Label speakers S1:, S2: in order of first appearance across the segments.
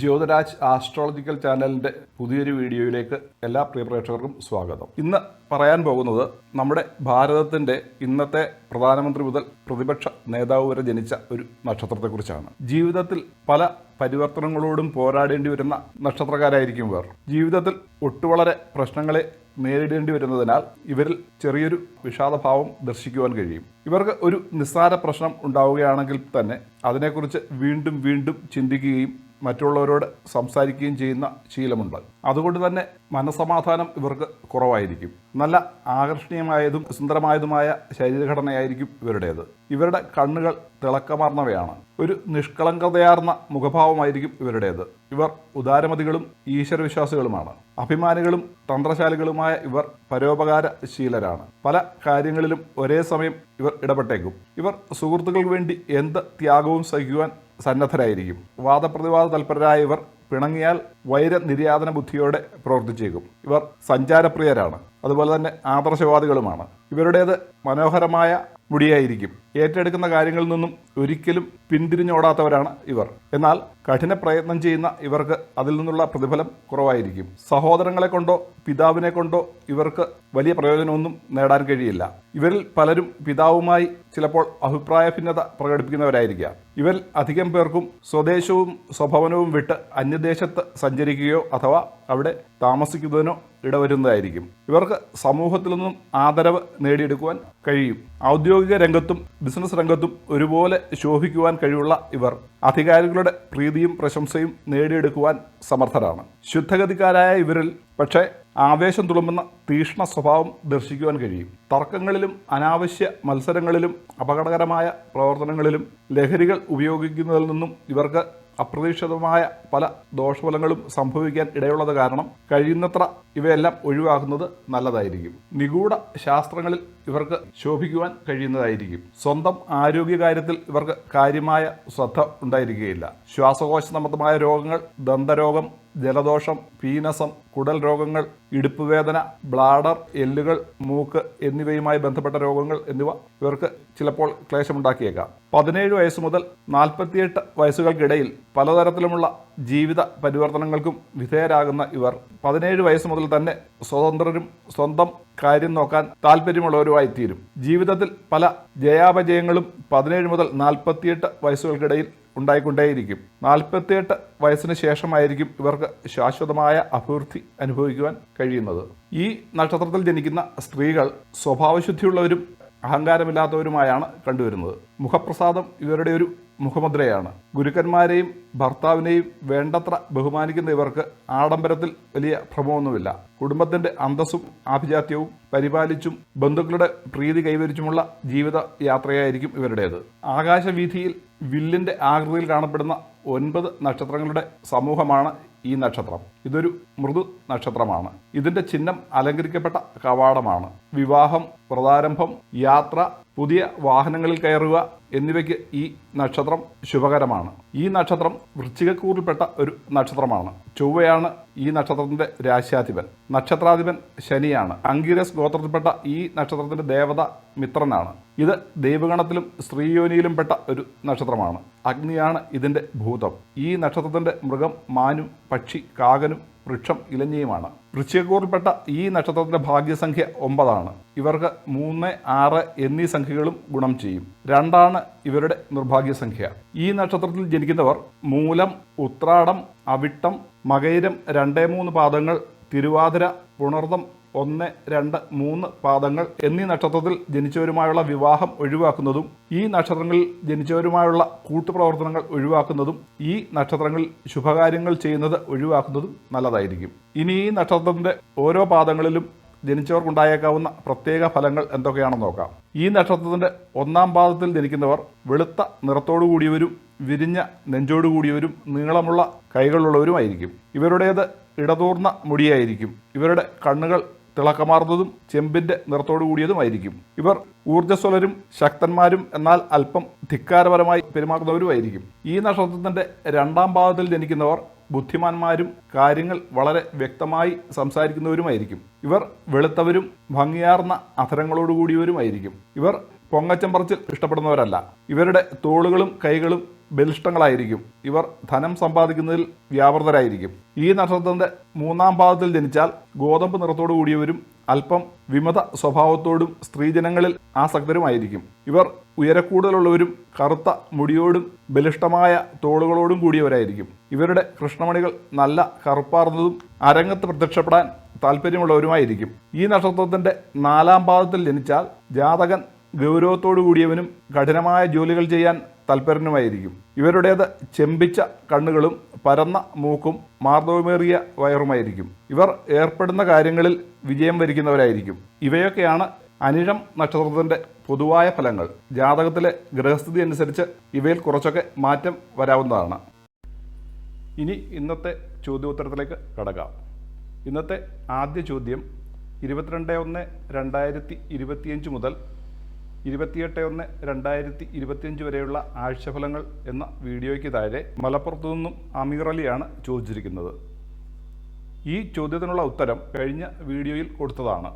S1: Jyothiraj astrological ചാനലിന്റെ പുതിയൊരു വീഡിയോയിലേക്ക് എല്ലാ പ്രിയ പ്രേക്ഷകർക്കും സ്വാഗതം. ഇന്ന് പറയാൻ പോകുന്നത് നമ്മുടെ ഭാരതത്തിന്റെ ഇന്നത്തെ പ്രധാനമന്ത്രി മുതൽ പ്രതിപക്ഷ നേതാവ് വരെ ജനിച്ച ഒരു നക്ഷത്രത്തെക്കുറിച്ചാണ്. ജീവിതത്തിൽ പല പരിവർത്തനങ്ങളോടും പോരാടേണ്ടി വരുന്ന നക്ഷത്രക്കാരായിരിക്കും ഇവർ. ജീവിതത്തിൽ ഒട്ടുവളരെ പ്രശ്നങ്ങളെ നേരിടേണ്ടി വരുന്നതിനാൽ ഇവരിൽ ചെറിയൊരു വിഷാദഭാവം ദർശിക്കുവാൻ കഴിയും. ഇവർക്ക് ഒരു നിസ്സാര പ്രശ്നം ഉണ്ടാവുകയാണെങ്കിൽ തന്നെ അതിനെക്കുറിച്ച് വീണ്ടും വീണ്ടും ചിന്തിക്കുകയും മറ്റുള്ളവരോട് സംസാരിക്കുകയും ചെയ്യുന്ന ശീലമുണ്ട്. അതുകൊണ്ട് തന്നെ മനസമാധാനം ഇവർക്ക് കുറവായിരിക്കും. നല്ല ആകർഷണീയമായതും സുന്ദരമായതുമായ ശരീരഘടനയായിരിക്കും ഇവരുടേത്. ഇവരുടെ കണ്ണുകൾ തിളക്കമാർന്നവയാണ്. ഒരു നിഷ്കളങ്കതയാർന്ന മുഖഭാവമായിരിക്കും ഇവരുടേത്. ഇവർ ഉദാരമതികളും ഈശ്വരവിശ്വാസികളുമാണ്. അഭിമാനികളും തന്ത്രശാലികളുമായ ഇവർ പരോപകാരശീലരാണ്. പല കാര്യങ്ങളിലും ഒരേ സമയം ഇവർ ഇടപെട്ടേക്കും. ഇവർ സുഹൃത്തുക്കൾക്ക് വേണ്ടി എന്ത് ത്യാഗവും സഹിക്കുവാൻ സന്നദ്ധരായിരിക്കും. വാദപ്രതിവാദ തൽപരരായ ഇവർ പിണങ്ങിയാൽ വൈര നിര്യാതന ബുദ്ധിയോടെ പ്രവർത്തിച്ചേക്കും. ഇവർ സഞ്ചാരപ്രിയരാണ്. അതുപോലെ തന്നെ ആദർശവാദികളുമാണ്. ഇവരുടേത് മനോഹരമായ മുടിയായിരിക്കും. ഏറ്റെടുക്കുന്ന കാര്യങ്ങളിൽ നിന്നും ഒരിക്കലും പിന്തിരിഞ്ഞോടാത്തവരാണ് ഇവർ. എന്നാൽ കഠിന പ്രയത്നം ചെയ്യുന്ന ഇവർക്ക് അതിൽ നിന്നുള്ള പ്രതിഫലം കുറവായിരിക്കും. സഹോദരങ്ങളെ കൊണ്ടോ പിതാവിനെ കൊണ്ടോ ഇവർക്ക് വലിയ പ്രയോജനമൊന്നും നേടാൻ കഴിയില്ല. ഇവരിൽ പലരും പിതാവുമായി ചിലപ്പോൾ അഭിപ്രായ ഭിന്നത പ്രകടിപ്പിക്കുന്നവരായിരിക്കാം. ഇവരിൽ അധികം പേർക്കും സ്വദേശവും സ്വഭവനവും വിട്ട് അന്യദേശത്ത് സഞ്ചരിക്കുകയോ അഥവാ അവിടെ താമസിക്കുന്നതിനോ ഇടവരുന്നതായിരിക്കും. ഇവർക്ക് സമൂഹത്തിൽ നിന്നും ആദരവ് നേടിയെടുക്കുവാൻ കഴിയും. ഔദ്യോഗിക രംഗത്തും ബിസിനസ് രംഗത്തും ഒരുപോലെ ശോഭിക്കുവാൻ കഴിവുള്ള ഇവർ അധികാരികളുടെ പ്രീതിയും പ്രശംസയും നേടിയെടുക്കുവാൻ സമർത്ഥരാണ്. ശുദ്ധഗതിക്കാരായ ഇവരിൽ പക്ഷേ ആവേശം തുളുമ്പുന്ന തീക്ഷ്ണ സ്വഭാവം ദർശിക്കുവാൻ കഴിയും. തർക്കങ്ങളിലും അനാവശ്യ മത്സരങ്ങളിലും അപകടകരമായ പ്രവർത്തനങ്ങളിലും ലഹരികൾ ഉപയോഗിക്കുന്നതിൽ നിന്നും ഇവർക്ക് അപ്രതീക്ഷിതമായ പല ദോഷഫലങ്ങളും സംഭവിക്കാൻ ഇടയുള്ളത് കാരണം കഴിയുന്നത്ര ഇവയെല്ലാം ഒഴിവാക്കുന്നത് നല്ലതായിരിക്കും. നിഗൂഢ ശാസ്ത്രങ്ങളിൽ ഇവർക്ക് ശോഭിക്കുവാൻ കഴിയുന്നതായിരിക്കും. സ്വന്തം ആരോഗ്യകാര്യത്തിൽ ഇവർക്ക് കാര്യമായ ശ്രദ്ധ ഉണ്ടായിരിക്കുകയില്ല. ശ്വാസകോശ സംബന്ധമായ രോഗങ്ങൾ ദന്തരോഗം ജലദോഷം പീനസം കുടൽ രോഗങ്ങൾ ഇടുപ്പ് വേദന ബ്ലാഡർ എല്ലുകൾ മൂക്ക് എന്നിവയുമായി ബന്ധപ്പെട്ട രോഗങ്ങൾ എന്നിവ ഇവർക്ക് ചിലപ്പോൾ ക്ലേശമുണ്ടാക്കിയേക്കാം. പതിനേഴ് വയസ്സ് മുതൽ നാൽപ്പത്തിയെട്ട് വയസ്സുകൾക്കിടയിൽ പലതരത്തിലുമുള്ള ജീവിത പരിവർത്തനങ്ങൾക്കും വിധേയരാകുന്ന ഇവർ. പതിനേഴ് വയസ്സ് മുതൽ തന്നെ സ്വതന്ത്രരും സ്വന്തം കാര്യം നോക്കാൻ താല്പര്യമുള്ളവരുമായിത്തീരും ജീവിതത്തിൽ പല ജയാപജയങ്ങളും പതിനേഴ് മുതൽ നാൽപ്പത്തിയെട്ട് വയസ്സുകൾക്കിടയിൽ ഉണ്ടായിക്കൊണ്ടേയിരിക്കും. നാൽപ്പത്തിയെട്ട് വയസ്സിന് ശേഷമായിരിക്കും ഇവർക്ക് ശാശ്വതമായ അഭിവൃദ്ധി അനുഭവിക്കുവാൻ കഴിയുന്നത്. ഈ നക്ഷത്രത്തിൽ ജനിക്കുന്ന സ്ത്രീകൾ സ്വഭാവശുദ്ധിയുള്ളവരും അഹങ്കാരമില്ലാത്തവരുമായാണ് കണ്ടുവരുന്നത്. മുഖപ്രസാദം ഇവരുടെ ഒരു മുഖമുദ്രയാണ്. ഗുരുക്കന്മാരെയും ഭർത്താവിനെയും വേണ്ടത്ര ബഹുമാനിക്കുന്ന ഇവർക്ക് ആഡംബരത്തിൽ വലിയ ഭ്രമമൊന്നുമില്ല. കുടുംബത്തിന്റെ അന്തസ്സും ആഭിജാത്യവും പരിപാലിച്ചും ബന്ധുക്കളുടെ പ്രീതി കൈവരിച്ചുമുള്ള ജീവിത യാത്രയായിരിക്കും ഇവരുടേത്. ആകാശവീഥിയിൽ വില്ലിന്റെ ആകൃതിയിൽ കാണപ്പെടുന്ന ഒൻപത് നക്ഷത്രങ്ങളുടെ സമൂഹമാണ് ഈ നക്ഷത്രം. ഇതൊരു മൃദു നക്ഷത്രമാണ്. ഇതിന്റെ ചിഹ്നം അലങ്കരിക്കപ്പെട്ട കവാടമാണ്. വിവാഹം പ്രതാരംഭം യാത്ര പുതിയ വാഹനങ്ങളിൽ കയറുക എന്നിവയ്ക്ക് ഈ നക്ഷത്രം ശുഭകരമാണ്. ഈ നക്ഷത്രം വൃശ്ചികക്കൂറിൽപ്പെട്ട ഒരു നക്ഷത്രമാണ്. ചൊവ്വയാണ് ഈ നക്ഷത്രത്തിന്റെ രാശ്യാധിപൻ. നക്ഷത്രാധിപൻ ശനിയാണ്. അങ്കിരസ് ഗോത്രത്തിൽപ്പെട്ട ഈ നക്ഷത്രത്തിന്റെ ദേവത മിത്രനാണ്. ഇത് ദൈവഗണത്തിലും സ്ത്രീയോനിയിലും പെട്ട ഒരു നക്ഷത്രമാണ്. അഗ്നിയാണ് ഇതിന്റെ ഭൂതം. ഈ നക്ഷത്രത്തിന്റെ മൃഗം മാനും പക്ഷി കാകനും വൃക്ഷം ഇലഞ്ഞിയുമാണ്. വൃശ്ചികക്കൂറിൽപ്പെട്ട ഈ നക്ഷത്രത്തിന്റെ ഭാഗ്യസംഖ്യ ഒമ്പതാണ്. ഇവർക്ക് മൂന്ന് ആറ് എന്നീ സംഖ്യകളും ഗുണം ചെയ്യും. രണ്ടാണ് ഇവരുടെ നിർഭാഗ്യ സംഖ്യ ഈ നക്ഷത്രത്തിൽ ജനിക്കുന്നവർ മൂലം ഉത്രാടം അവിട്ടം മകയിരം രണ്ടേ മൂന്ന് പാദങ്ങൾ തിരുവാതിര പുണർദം ഒന്ന് രണ്ട് മൂന്ന് പാദങ്ങൾ എന്നീ നക്ഷത്രത്തിൽ ജനിച്ചവരുമായുള്ള വിവാഹം ഒഴിവാക്കുന്നതും ഈ നക്ഷത്രങ്ങളിൽ ജനിച്ചവരുമായുള്ള കൂട്ടുപ്രവർത്തനങ്ങൾ ഒഴിവാക്കുന്നതും ഈ നക്ഷത്രങ്ങളിൽ ശുഭകാര്യങ്ങൾ ചെയ്യുന്നത് ഒഴിവാക്കുന്നതും നല്ലതായിരിക്കും. ഇനി ഈ നക്ഷത്രത്തിന്റെ ഓരോ പാദങ്ങളിലും ജനിച്ചവർക്കുണ്ടായേക്കാവുന്ന പ്രത്യേക ഫലങ്ങൾ എന്തൊക്കെയാണെന്ന് നോക്കാം. ഈ നക്ഷത്രത്തിന്റെ ഒന്നാം പാദത്തിൽ ജനിക്കുന്നവർ വെളുത്ത നിറത്തോടു കൂടിയവരും വിരിഞ്ഞ നെഞ്ചോടു കൂടിയവരും നീളമുള്ള കൈകളുള്ളവരുമായിരിക്കും. ഇവരുടേത് ഇടതൂർന്ന മുടിയായിരിക്കും. ഇവരുടെ കണ്ണുകൾ തിളക്കമാർന്നതും ചെമ്പിന്റെ നിറത്തോടു കൂടിയതുമായിരിക്കും ഇവർ ഊർജസ്വലരും ശക്തന്മാരും എന്നാൽ അല്പം ധിക്കാരപരമായി പെരുമാറുന്നവരുമായിരിക്കും. ഈ നക്ഷത്രത്തിന്റെ രണ്ടാം പാദത്തിൽ ജനിക്കുന്നവർ ബുദ്ധിമാന്മാരും കാര്യങ്ങൾ വളരെ വ്യക്തമായി സംസാരിക്കുന്നവരുമായിരിക്കും. ഇവർ വെളുത്തവരും ഭംഗിയാർന്ന അധരങ്ങളോടുകൂടിയവരുമായിരിക്കും. ഇവർ പൊങ്ങച്ചം പറച്ചിൽ ഇഷ്ടപ്പെടുന്നവരല്ല. ഇവരുടെ തോളുകളും കൈകളും ബലിഷ്ടങ്ങളായിരിക്കും. ഇവർ ധനം സമ്പാദിക്കുന്നതിൽ വ്യാപൃതരായിരിക്കും. ഈ നക്ഷത്രത്തിന്റെ മൂന്നാം പാദത്തിൽ ജനിച്ചാൽ ഗോതമ്പ് നിറത്തോടു കൂടിയവരും അല്പം വിമത സ്വഭാവത്തോടും സ്ത്രീജനങ്ങളിൽ ആസക്തരുമായിരിക്കും. ഇവർ ഉയരക്കൂടുതലുള്ളവരും കറുത്ത മുടിയോടും ബലിഷ്ടമായ തോളുകളോടും കൂടിയവരായിരിക്കും. ഇവരുടെ കൃഷ്ണമണികൾ നല്ല കറുപ്പാർന്നതും അരങ്ങത്ത് പ്രത്യക്ഷപ്പെടാൻ താല്പര്യമുള്ളവരുമായിരിക്കും ഈ നക്ഷത്രത്തിന്റെ നാലാം പാദത്തിൽ ജനിച്ചാൽ ജാതകൻ ഗൗരവത്തോടു കൂടിയവനും കഠിനമായ ജോലികൾ ചെയ്യാൻ തൽപരനുമായിരിക്കും. ഇവരുടേത് ചെമ്പിച്ച കണ്ണുകളും പരന്ന മൂക്കും മാർദ്ദവമേറിയ വയറുമായിരിക്കും. ഇവർ ഏർപ്പെടുന്ന കാര്യങ്ങളിൽ വിജയം വരിക്കുന്നവരായിരിക്കും. ഇവയൊക്കെയാണ് അനിഴം നക്ഷത്രത്തിന്റെ പൊതുവായ ഫലങ്ങൾ. ജാതകത്തിലെ ഗ്രഹസ്ഥിതി അനുസരിച്ച് ഇവയിൽ കുറച്ചൊക്കെ മാറ്റം വരാവുന്നതാണ്. ഇനി ഇന്നത്തെ ചോദ്യോത്തരത്തിലേക്ക് കടക്കാം. ഇന്നത്തെ ആദ്യ ചോദ്യം ഇരുപത്തിരണ്ട് ഒന്ന് രണ്ടായിരത്തി ഇരുപത്തിയഞ്ച് മുതൽ ഇരുപത്തിയെട്ട് ഒന്ന് രണ്ടായിരത്തി ഇരുപത്തിയഞ്ച് വരെയുള്ള ആഴ്ചഫലങ്ങൾ എന്ന വീഡിയോയ്ക്ക് താഴെ മലപ്പുറത്തു നിന്നും അമീർ അലിയാണ് ചോദിച്ചിരിക്കുന്നത്. ഈ ചോദ്യത്തിനുള്ള ഉത്തരം കഴിഞ്ഞ വീഡിയോയിൽ കൊടുത്തതാണ്.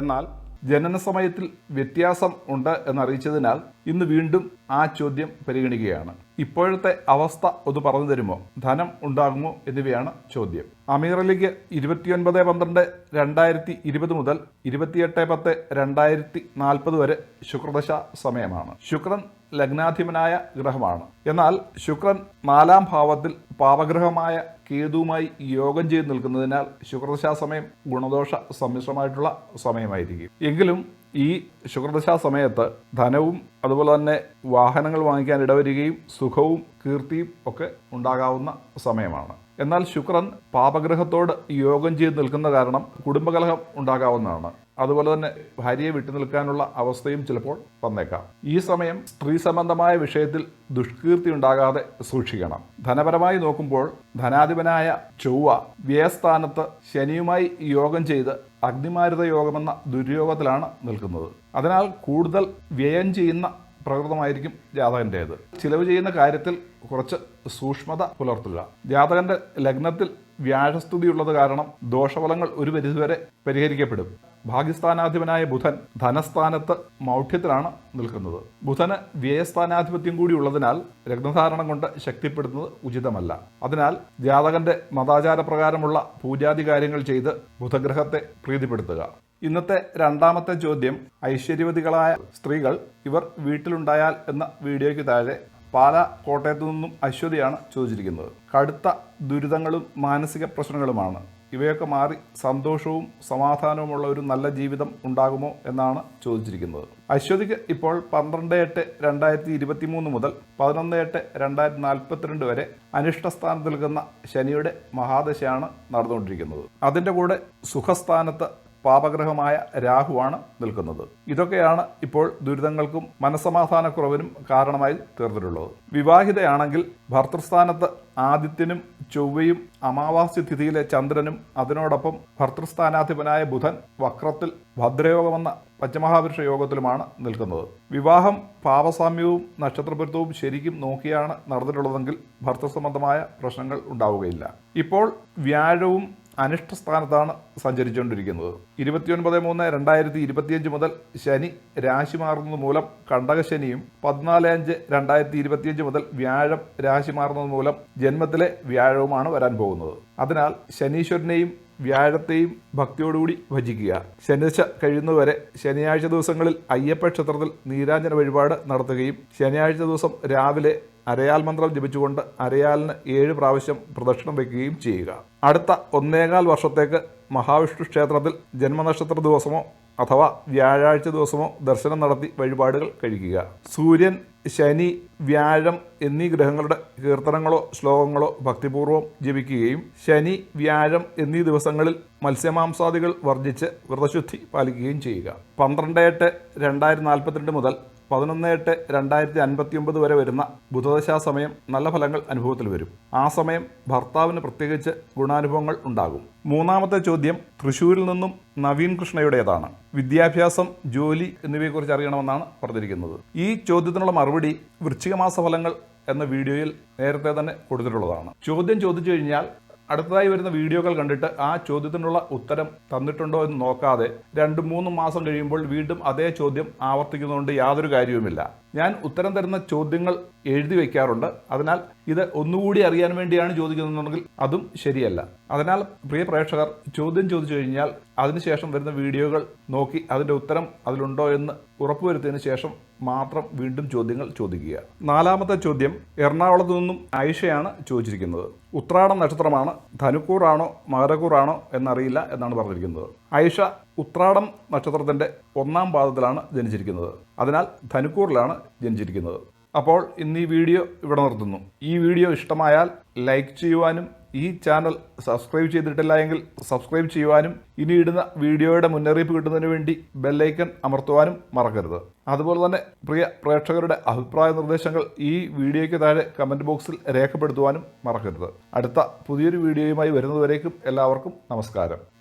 S1: എന്നാൽ ജനന സമയത്തിൽ വ്യത്യാസം ഉണ്ട് എന്നറിയിച്ചതിനാൽ ഇന്ന് വീണ്ടും ആ ചോദ്യം പരിഗണിക്കുകയാണ്. ഇപ്പോഴത്തെ അവസ്ഥ ഒന്ന് പറഞ്ഞു തരുമോ? ധനം ഉണ്ടാകുമോ എന്നിവയാണ് ചോദ്യം. അമീർ അലിക്ക് ഇരുപത്തിയൊൻപത് പന്ത്രണ്ട് രണ്ടായിരത്തി ഇരുപത് മുതൽ ഇരുപത്തിയെട്ട് പത്ത് രണ്ടായിരത്തി നാൽപ്പത് വരെ ശുക്രദശ സമയമാണ്. ശുക്രൻ ലഗ്നാധിപനായ ഗ്രഹമാണ്. എന്നാൽ ശുക്രൻ നാലാം ഭാവത്തിൽ പാപഗ്രഹമായ കേതുവുമായി യോഗം ചെയ്ത് നിൽക്കുന്നതിനാൽ ശുക്രദശാ സമയം ഗുണദോഷ സമ്മിശ്രമായിട്ടുള്ള സമയമായിരിക്കും. എങ്കിലും ഈ ശുക്രദശാ സമയത്ത് ധനവും അതുപോലെ തന്നെ വാഹനങ്ങൾ വാങ്ങിക്കാൻ ഇടവരികയും സുഖവും കീർത്തിയും ഒക്കെ ഉണ്ടാകാവുന്ന സമയമാണ്. എന്നാൽ ശുക്രൻ പാപഗ്രഹത്തോട് യോഗം ചെയ്ത് നിൽക്കുന്ന കാരണം കുടുംബകലഹം ഉണ്ടാകാവുന്നതാണ്. അതുപോലെ തന്നെ ഭാര്യയെ വിട്ടു നിൽക്കാനുള്ള അവസ്ഥയും ചിലപ്പോൾ വന്നേക്കാം. ഈ സമയം സ്ത്രീ സംബന്ധമായ വിഷയത്തിൽ ദുഷ്കീർത്തി ഉണ്ടാകാതെ സൂക്ഷിക്കണം. ധനപരമായി നോക്കുമ്പോൾ ധനാധിപനായ ചൊവ്വ വ്യയസ്ഥാനത്ത് ശനിയുമായി യോഗം ചെയ്ത് അഗ്നിമാരുത യോഗമെന്ന ദുര്യോഗത്തിലാണ് നിൽക്കുന്നത്. അതിനാൽ കൂടുതൽ വ്യയം ചെയ്യുന്ന പ്രകൃതമായിരിക്കും ജാതകന്റേത് ചിലവ് ചെയ്യുന്ന കാര്യത്തിൽ കുറച്ച് സൂക്ഷ്മത പുലർത്തുക. ജാതകന്റെ ലഗ്നത്തിൽ വ്യാഴസ്തുതിയുള്ളത് കാരണം ദോഷഫലങ്ങൾ ഒരു പരിധിവരെ പരിഹരിക്കപ്പെടും. ഭാഗ്യസ്ഥാനാധിപനായ ബുധൻ ധനസ്ഥാനത്ത് മൗഢ്യത്തിലാണ് നിൽക്കുന്നത്. ബുധന് വ്യയസ്ഥാനാധിപത്യം കൂടി ഉള്ളതിനാൽ രക്തധാരണം കൊണ്ട് ശക്തിപ്പെടുത്തുന്നത് ഉചിതമല്ല. അതിനാൽ ജാതകന്റെ മതാചാരപ്രകാരമുള്ള പൂജാതി കാര്യങ്ങൾ ചെയ്ത് ബുധഗ്രഹത്തെ പ്രീതിപ്പെടുത്തുക. ഇന്നത്തെ രണ്ടാമത്തെ ചോദ്യം ഐശ്വര്യവതികളായ സ്ത്രീകൾ ഇവർ വീട്ടിലുണ്ടായാൽ എന്ന വീഡിയോയ്ക്ക് താഴെ പാല കോട്ടയത്തു നിന്നും അശ്വതിയാണ് ചോദിച്ചിരിക്കുന്നത്. കടുത്ത ദുരിതങ്ങളും മാനസിക പ്രശ്നങ്ങളുമാണ്. ഇവയൊക്കെ മാറി സന്തോഷവും സമാധാനവുമുള്ള ഒരു നല്ല ജീവിതം ഉണ്ടാകുമോ എന്നാണ് ചോദിച്ചിരിക്കുന്നത്. അശ്വതിക്ക് ഇപ്പോൾ പന്ത്രണ്ട് എട്ട് രണ്ടായിരത്തി ഇരുപത്തി മൂന്ന് മുതൽ പതിനൊന്ന് എട്ട് രണ്ടായിരത്തി നാൽപ്പത്തിരണ്ട് വരെ അനിഷ്ടസ്ഥാനത്ത് നിൽക്കുന്ന ശനിയുടെ മഹാദശയാണ് നടന്നുകൊണ്ടിരിക്കുന്നത്. അതിന്റെ കൂടെ സുഖസ്ഥാനത്ത് പാപഗ്രഹമായ രാഹുവാണ് നിൽക്കുന്നത്. ഇതൊക്കെയാണ് ഇപ്പോൾ ദുരിതങ്ങൾക്കും മനസമാധാനക്കുറവിനും കാരണമായി തീർന്നിട്ടുള്ളത്. വിവാഹിതയാണെങ്കിൽ ഭർത്തൃസ്ഥാനത്ത് ആദിത്യനും ചൊവ്വയും അമാവാസ്യ തിഥിയിലെ ചന്ദ്രനും അതിനോടൊപ്പം ഭർത്തൃസ്ഥാനാധിപനായ ബുധൻ വക്രത്തിൽ ഭദ്രയോഗമെന്ന പഞ്ചമഹാപുരുഷ യോഗത്തിലുമാണ് നിൽക്കുന്നത്. വിവാഹം പാപസാമ്യവും നക്ഷത്രപുരത്വവും ശരിക്കും നോക്കിയാണ് നടന്നിട്ടുള്ളതെങ്കിൽ ഭർത്തൃസംബന്ധമായ പ്രശ്നങ്ങൾ ഉണ്ടാവുകയില്ല. ഇപ്പോൾ വ്യാഴവും അനിഷ്ടസ്ഥാനത്താണ് സഞ്ചരിച്ചുകൊണ്ടിരിക്കുന്നത്. ഇരുപത്തിയൊൻപത് മൂന്ന് രണ്ടായിരത്തി ഇരുപത്തിയഞ്ച് മുതൽ ശനി രാശി മാറുന്നത് മൂലം കണ്ടകശനിയും പതിനാല് അഞ്ച് രണ്ടായിരത്തി ഇരുപത്തിയഞ്ച് മുതൽ വ്യാഴം രാശി മാറുന്നത് മൂലം ജന്മത്തിലെ വ്യാഴവുമാണ് വരാൻ പോകുന്നത്. അതിനാൽ ശനീശ്വരനെയും വ്യാഴത്തെയും ഭക്തിയോടുകൂടി ഭജിക്കുക. ശനിയാഴ്ച കഴിയുന്നതുവരെ ശനിയാഴ്ച ദിവസങ്ങളിൽ അയ്യപ്പ ക്ഷേത്രത്തിൽ നീരാഞ്ജന വഴിപാട് നടത്തുകയും ശനിയാഴ്ച ദിവസം രാവിലെ അരയാൽ മന്ത്രം ജപിച്ചുകൊണ്ട് അരയാലിന് ഏഴ് പ്രാവശ്യം പ്രദക്ഷിണം വയ്ക്കുകയും ചെയ്യുക. അടുത്ത ഒന്നേകാൽ വർഷത്തേക്ക് മഹാവിഷ്ണു ക്ഷേത്രത്തിൽ ജന്മനക്ഷത്ര ദിവസമോ അഥവാ വ്യാഴാഴ്ച ദിവസമോ ദർശനം നടത്തി വഴിപാടുകൾ കഴിക്കുക. സൂര്യൻ ശനി വ്യാഴം എന്നീ ഗ്രഹങ്ങളുടെ കീർത്തനങ്ങളോ ശ്ലോകങ്ങളോ ഭക്തിപൂർവം ജപിക്കുകയും ശനി വ്യാഴം എന്നീ ദിവസങ്ങളിൽ മത്സ്യമാംസാദികൾ വർജിച്ച് വ്രതശുദ്ധി പാലിക്കുകയും ചെയ്യുക. പന്ത്രണ്ട് എട്ട് രണ്ടായിരത്തി നാൽപ്പത്തിരണ്ട് മുതൽ പതിനൊന്ന് എട്ട് രണ്ടായിരത്തി അൻപത്തി ഒമ്പത് വരെ വരുന്ന ബുധദശാ സമയം നല്ല ഫലങ്ങൾ അനുഭവത്തിൽ വരും. ആ സമയം ഭർത്താവിന് പ്രത്യേകിച്ച് ഗുണാനുഭവങ്ങൾ ഉണ്ടാകും. മൂന്നാമത്തെ ചോദ്യം തൃശ്ശൂരിൽ നിന്നും നവീൻ കൃഷ്ണയുടേതാണ്. വിദ്യാഭ്യാസം ജോലി എന്നിവയെക്കുറിച്ച് അറിയണമെന്നാണ് പറഞ്ഞിരിക്കുന്നത്. ഈ ചോദ്യത്തിനുള്ള മറുപടി വൃശ്ചിക മാസ ഫലങ്ങൾ എന്ന വീഡിയോയിൽ നേരത്തെ തന്നെ കൊടുത്തിട്ടുള്ളതാണ്. ചോദ്യം ചോദിച്ചു കഴിഞ്ഞാൽ അടുത്തതായി വരുന്ന വീഡിയോകൾ കണ്ടിട്ട് ആ ചോദ്യത്തിനുള്ള ഉത്തരം തന്നിട്ടുണ്ടോ എന്ന് നോക്കാതെ രണ്ട് മൂന്ന് മാസം കഴിയുമ്പോൾ വീണ്ടും അതേ ചോദ്യം ആവർത്തിക്കുന്നതുകൊണ്ട് യാതൊരു കാര്യവുമില്ല. ഞാൻ ഉത്തരം തരുന്ന ചോദ്യങ്ങൾ എഴുതി വയ്ക്കാറുണ്ട്. അതിനാൽ ഇത് ഒന്നുകൂടി അറിയാൻ വേണ്ടിയാണ് ചോദിക്കുന്നതെന്നുണ്ടെങ്കിൽ അതും ശരിയല്ല. അതിനാൽ പ്രിയ പ്രേക്ഷകർ ചോദ്യം ചോദിച്ചു കഴിഞ്ഞാൽ അതിനുശേഷം വരുന്ന വീഡിയോകൾ നോക്കി അതിന്റെ ഉത്തരം അതിലുണ്ടോ എന്ന് ഉറപ്പുവരുത്തിയതിനു ശേഷം മാത്രം വീണ്ടും ചോദ്യങ്ങൾ ചോദിക്കുക. നാലാമത്തെ ചോദ്യം എറണാകുളത്തു നിന്നും ആയിഷയാണ് ചോദിച്ചിരിക്കുന്നത്. ഉത്രാടം നക്ഷത്രമാണ് ധനുക്കൂറാണോ മകരക്കൂറാണോ എന്നറിയില്ല എന്നാണ് പറഞ്ഞിരിക്കുന്നത്. ആയിഷ ഉത്രാടം നക്ഷത്രത്തിന്റെ ഒന്നാം പാദത്തിലാണ് ജനിച്ചിരിക്കുന്നത്. അതിനാൽ ധനുക്കൂറിലാണ് ജനിച്ചിരിക്കുന്നത്. അപ്പോൾ ഇന്ന് ഈ വീഡിയോ ഇവിടെ നിർത്തുന്നു. ഈ വീഡിയോ ഇഷ്ടമായാൽ ലൈക്ക് ചെയ്യുവാനും ഈ ചാനൽ സബ്സ്ക്രൈബ് ചെയ്തിട്ടില്ല എങ്കിൽ സബ്സ്ക്രൈബ് ചെയ്യുവാനും ഇനി ഇടുന്ന വീഡിയോയുടെ മുന്നറിയിപ്പ് കിട്ടുന്നതിന് വേണ്ടി ബെല്ലൈക്കൺ അമർത്തുവാനും മറക്കരുത്. അതുപോലെ തന്നെ പ്രിയ പ്രേക്ഷകരുടെ അഭിപ്രായ നിർദ്ദേശങ്ങൾ ഈ വീഡിയോയ്ക്ക് താഴെ കമന്റ് ബോക്സിൽ രേഖപ്പെടുത്തുവാനും മറക്കരുത്. അടുത്ത പുതിയൊരു വീഡിയോയുമായി വരുന്നതുവരേക്കും എല്ലാവർക്കും നമസ്കാരം.